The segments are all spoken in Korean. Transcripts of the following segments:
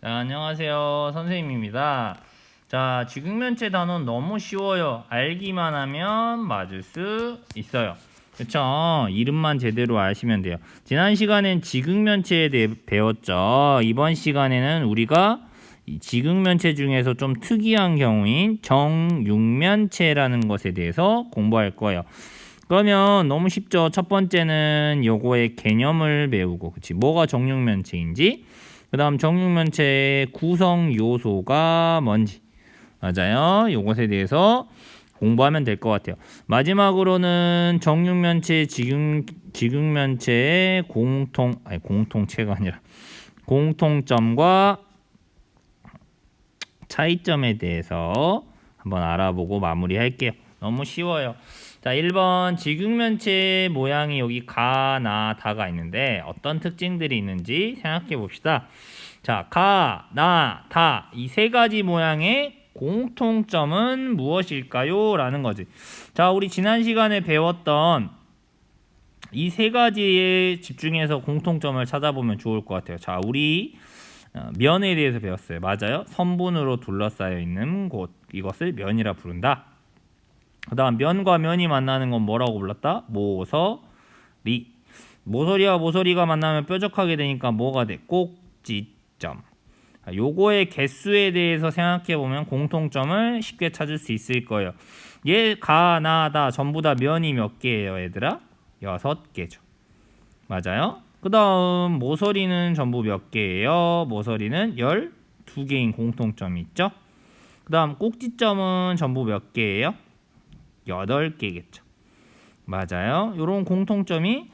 자, 안녕하세요. 선생님입니다. 자, 지극면체 단원 너무 쉬워요. 알기만 하면 맞을 수 있어요. 그쵸? 이름만 제대로 아시면 돼요. 지난 시간엔 지극면체에 대해 배웠죠. 이번 시간에는 우리가 이 지극면체 중에서 좀 특이한 경우인 정육면체라는 것에 대해서 공부할 거예요. 그러면 너무 쉽죠. 첫 번째는 요거의 개념을 배우고, 그치? 뭐가 정육면체인지, 그 다음 정육면체의 구성 요소가 뭔지, 맞아요. 요것에 대해서 공부하면 될 것 같아요. 마지막으로는 정육면체, 지극, 지극면체의 공통, 아니, 공통체가 아니라, 공통점과 차이점에 대해서 한번 알아보고 마무리할게요. 너무 쉬워요. 자, 1번 지극면체 모양이 여기 가, 나, 다가 있는데 어떤 특징들이 있는지 생각해 봅시다. 자, 가, 나, 다 이 세 가지 모양의 공통점은 무엇일까요? 라는 거지. 자, 우리 지난 시간에 배웠던 이 세 가지에 집중해서 공통점을 찾아보면 좋을 것 같아요. 자, 우리 어, 면에 대해서 배웠어요. 맞아요. 선분으로 둘러싸여 있는 곳 이것을 면이라 부른다. 그다음 면과 면이 만나는 건 뭐라고 불렀다? 모서리. 모서리와 모서리가 만나면 뾰족하게 되니까 뭐가 돼? 꼭지점. 자, 요거의 개수에 대해서 생각해 보면 공통점을 쉽게 찾을 수 있을 거예요. 얘, 가, 나, 다 전부 다 면이 몇 개예요, 얘들아? 여섯 개죠. 맞아요? 그 다음 모서리는 전부 몇 개예요? 모서리는 12개인 공통점이 있죠? 그 다음 꼭지점은 전부 몇 개예요? 8개겠죠. 맞아요. 이런 공통점이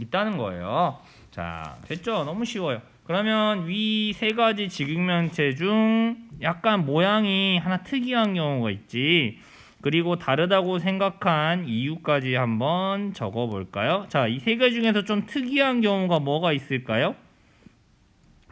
있다는 거예요. 자, 됐죠? 너무 쉬워요. 그러면 위 세 가지 지극면체 중 약간 모양이 하나 특이한 경우가 있지. 그리고 다르다고 생각한 이유까지 한번 적어 볼까요? 자, 이세 가지 중에서 좀 특이한 경우가 뭐가 있을까요?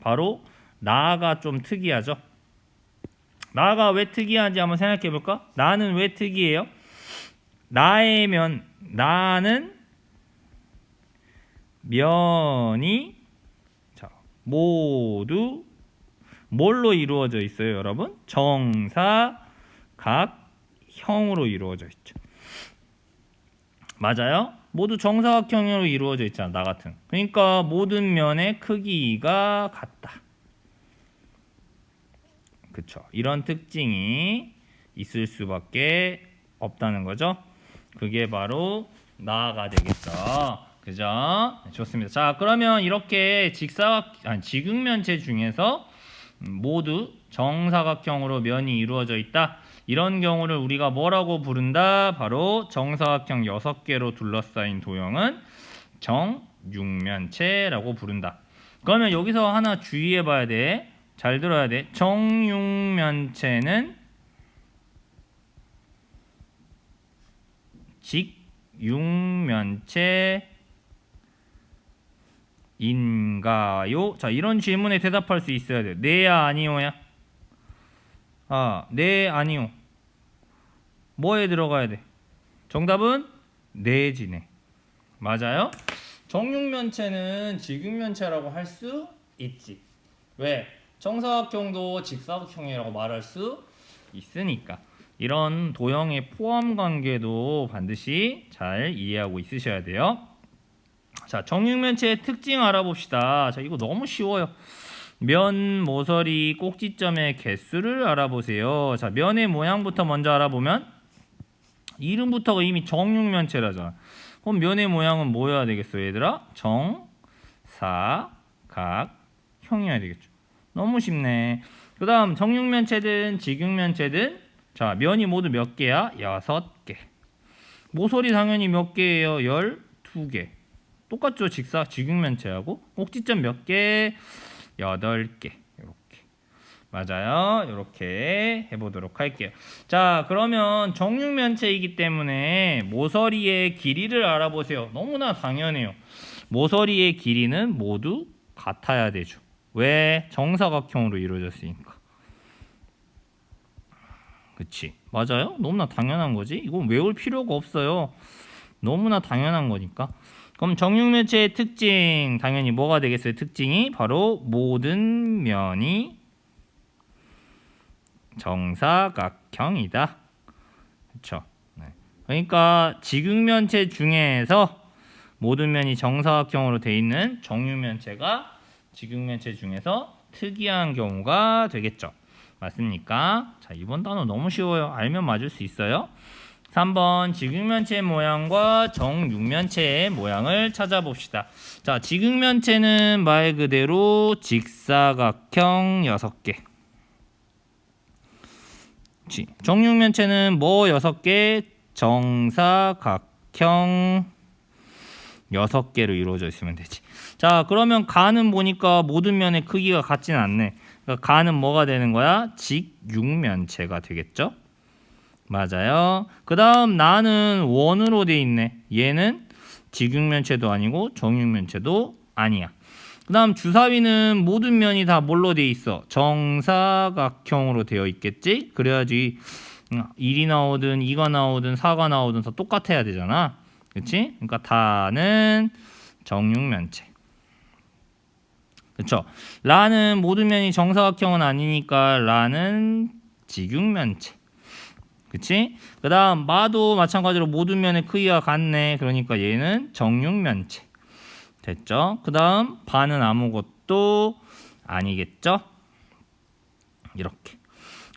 바로 나가 좀 특이하죠. 나가 왜 특이한지 한번 생각해 볼까? 나는 왜 특이해요? 나의 면, 나는 면이 자, 모두 뭘로 이루어져 있어요, 여러분? 정사, 각, 형으로 이루어져 있죠. 맞아요? 모두 정사각형으로 이루어져 있잖아, 나 같은. 그러니까 모든 면의 크기가 같다. 그쵸. 이런 특징이 있을 수밖에 없다는 거죠. 그게 바로 나가 되겠죠. 그죠? 네, 좋습니다. 자, 그러면 이렇게 직사각 아니 지극면체 중에서 모두 정사각형으로 면이 이루어져 있다. 이런 경우를 우리가 뭐라고 부른다? 바로 정사각형 6개로 둘러싸인 도형은 정육면체라고 부른다. 그러면 여기서 하나 주의해 봐야 돼. 잘 들어야 돼. 정육면체는 직육면체 인가요? 자, 이런 질문에 대답할 수 있어야 돼. 네야 아니오야? 아, 네 아니오. 뭐에 들어가야 돼? 정답은 네지네. 맞아요? 정육면체는 직육면체라고 할 수 있지. 왜? 정사각형도 직사각형이라고 말할 수 있으니까. 이런 도형의 포함 관계도 반드시 잘 이해하고 있으셔야 돼요. 자, 정육면체의 특징 알아봅시다. 자, 이거 너무 쉬워요. 면, 모서리, 꼭지점의 개수를 알아보세요. 자, 면의 모양부터 먼저 알아보면 이름부터가 이미 정육면체라잖아. 그럼 면의 모양은 뭐여야 되겠어, 얘들아? 정, 사, 각, 형이어야 되겠죠. 너무 쉽네. 그 다음 정육면체든 직육면체든 자 면이 모두 몇 개야? 여섯 개. 모서리 당연히 몇 개예요? 열두 개. 똑같죠? 직사 직육면체하고 꼭지점 몇 개? 여덟 개. 이렇게 맞아요. 이렇게 해 보도록 할게요. 자 그러면 정육면체이기 때문에 모서리의 길이를 알아보세요. 너무나 당연해요. 모서리의 길이는 모두 같아야 되죠. 왜? 정사각형으로 이루어졌으니까. 그치? 맞아요? 너무나 당연한 거지? 이건 외울 필요가 없어요. 너무나 당연한 거니까. 그럼 정육면체의 특징 당연히 뭐가 되겠어요? 특징이 바로 모든 면이 정사각형이다. 그렇죠. 네. 그러니까 지극면체 중에서 모든 면이 정사각형으로 돼 있는 정육면체가 지극면체 중에서 특이한 경우가 되겠죠. 맞습니까? 자, 이번 단어 너무 쉬워요. 알면 맞을 수 있어요. 3번 지극면체 모양과 정육면체의 모양을 찾아봅시다. 자, 지극면체는 말 그대로 직사각형 6개. 정육면체는 뭐 6개? 정사각형 6개로 이루어져 있으면 되지. 자, 그러면 가는 보니까 모든 면의 크기가 같지는 않네. 그러니까 가는 뭐가 되는 거야? 직육면체가 되겠죠? 맞아요. 그 다음 나는 원으로 돼 있네. 얘는 직육면체도 아니고 정육면체도 아니야. 그 다음 주사위는 모든 면이 다 뭘로 돼 있어? 정사각형으로 되어 있겠지? 그래야지 1이 나오든 2가 나오든 4가 나오든 다 똑같아야 되잖아. 그치? 그러니까 다는 정육면체. 그쵸? 라는 모든 면이 정사각형은 아니니까 라는 직육면체. 그치? 그 다음 마도 마찬가지로 모든 면의 크기가 같네. 그러니까 얘는 정육면체. 됐죠? 그 다음 반은 아무것도 아니겠죠? 이렇게.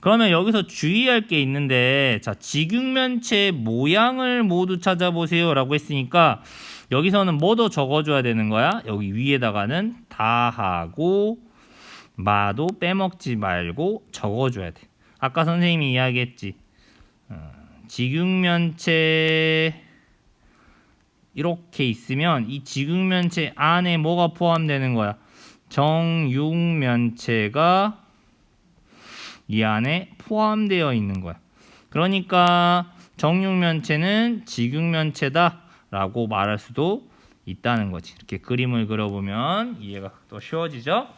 그러면 여기서 주의할 게 있는데 자 직육면체 모양을 모두 찾아보세요 라고 했으니까 여기서는 뭐더 적어줘야 되는 거야? 여기 위에다가는 다 하고 마도 빼먹지 말고 적어줘야 돼. 아까 선생님이 이야기했지. 어, 직육면체 이렇게 있으면 이 직육면체 안에 뭐가 포함되는 거야? 정육면체가 이 안에 포함되어 있는 거야. 그러니까 정육면체는 직육면체다 라고 말할 수도 있다는 거지. 이렇게 그림을 그려보면 이해가 더 쉬워지죠?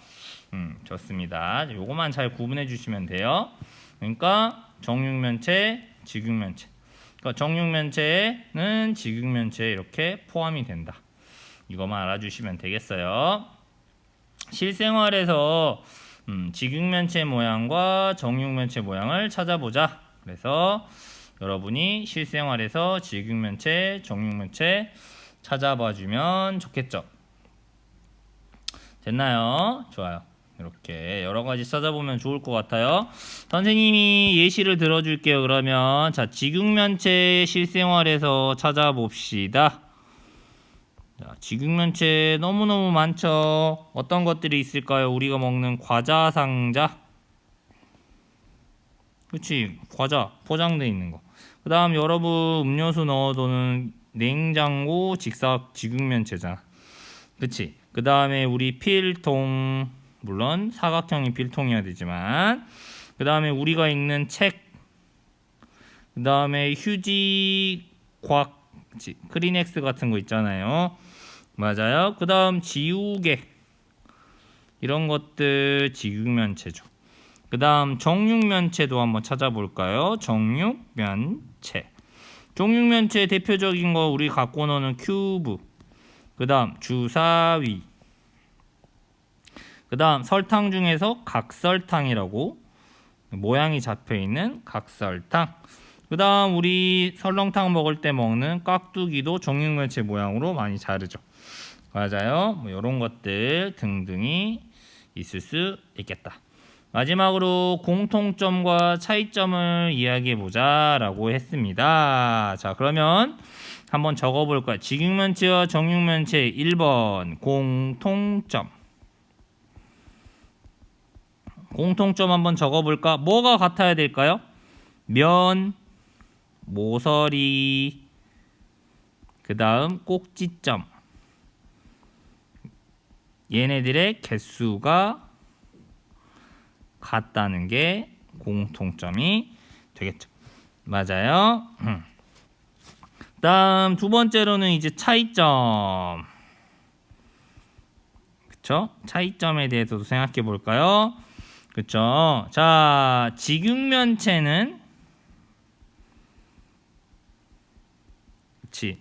음, 좋습니다. 요거만 잘 구분해 주시면 돼요. 그러니까 정육면체, 직육면체. 그러니까 정육면체는 직육면체에 이렇게 포함이 된다. 이거만 알아주시면 되겠어요. 실생활에서 음, 직육면체 모양과 정육면체 모양을 찾아보자. 그래서 여러분이 실생활에서 직육면체, 정육면체 찾아봐 주면 좋겠죠. 됐나요? 좋아요. 이렇게 여러 가지 찾아보면 좋을 것 같아요. 선생님이 예시를 들어줄게요. 그러면 자 직육면체 실생활에서 찾아봅시다. 자, 직육면체 너무너무 많죠. 어떤 것들이 있을까요? 우리가 먹는 과자 상자. 그치 과자 포장돼 있는 거. 그 다음 여러분 음료수 넣어두는 냉장고 직사 직육면체잖아. 그치 그 다음에 우리 필통 물론 사각형이 필통이어야 되지만 그 다음에 우리가 읽는 책, 그 다음에 휴지, 곽, 크리넥스 같은 거 있잖아요. 맞아요. 그 다음 지우개 이런 것들 지육면체죠. 그 다음 정육면체도 한번 찾아볼까요? 정육면체. 정육면체 대표적인 거 우리 갖고 노는 큐브. 그 다음 주사위. 그 다음 설탕 중에서 각설탕이라고 모양이 잡혀 있는 각설탕. 그 다음 우리 설렁탕 먹을 때 먹는 깍두기도 정육면체 모양으로 많이 자르죠. 맞아요. 뭐 이런 것들 등등이 있을 수 있겠다. 마지막으로 공통점과 차이점을 이야기해 보자라고 했습니다. 자, 그러면 한번 적어 볼까요? 직육면체와 정육면체 1번 공통점. 공통점 한번 적어 볼까? 뭐가 같아야 될까요? 면, 모서리, 그 다음 꼭지점. 얘네들의 개수가 같다는 게 공통점이 되겠죠. 맞아요. 다음 두 번째로는 이제 차이점. 그쵸? 차이점에 대해서도 생각해 볼까요? 그쵸? 자, 직육면체는 그치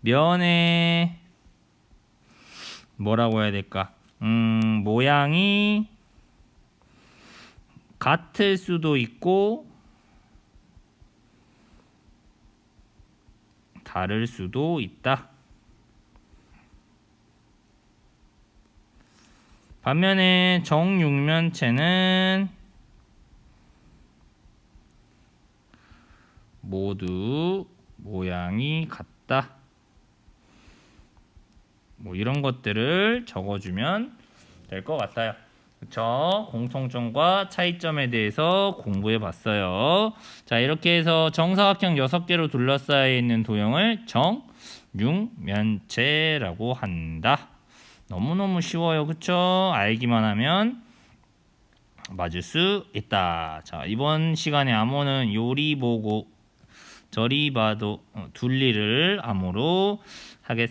면의 뭐라고 해야 될까? 음, 모양이 같을 수도 있고 다를 수도 있다. 반면에 정육면체는 모두 모양이 같다. 뭐 이런 것들을 적어주면 될 것 같아요. 그쵸? 공통점과 차이점에 대해서 공부해 봤어요. 자, 이렇게 해서 정사각형 6개로 둘러싸여 있는 도형을 정육면체라고 한다. 너무너무 쉬워요. 그쵸? 알기만 하면 맞을 수 있다. 자, 이번 시간에 암호는 요리 보고 저리 봐도 어, 둘리를 암호로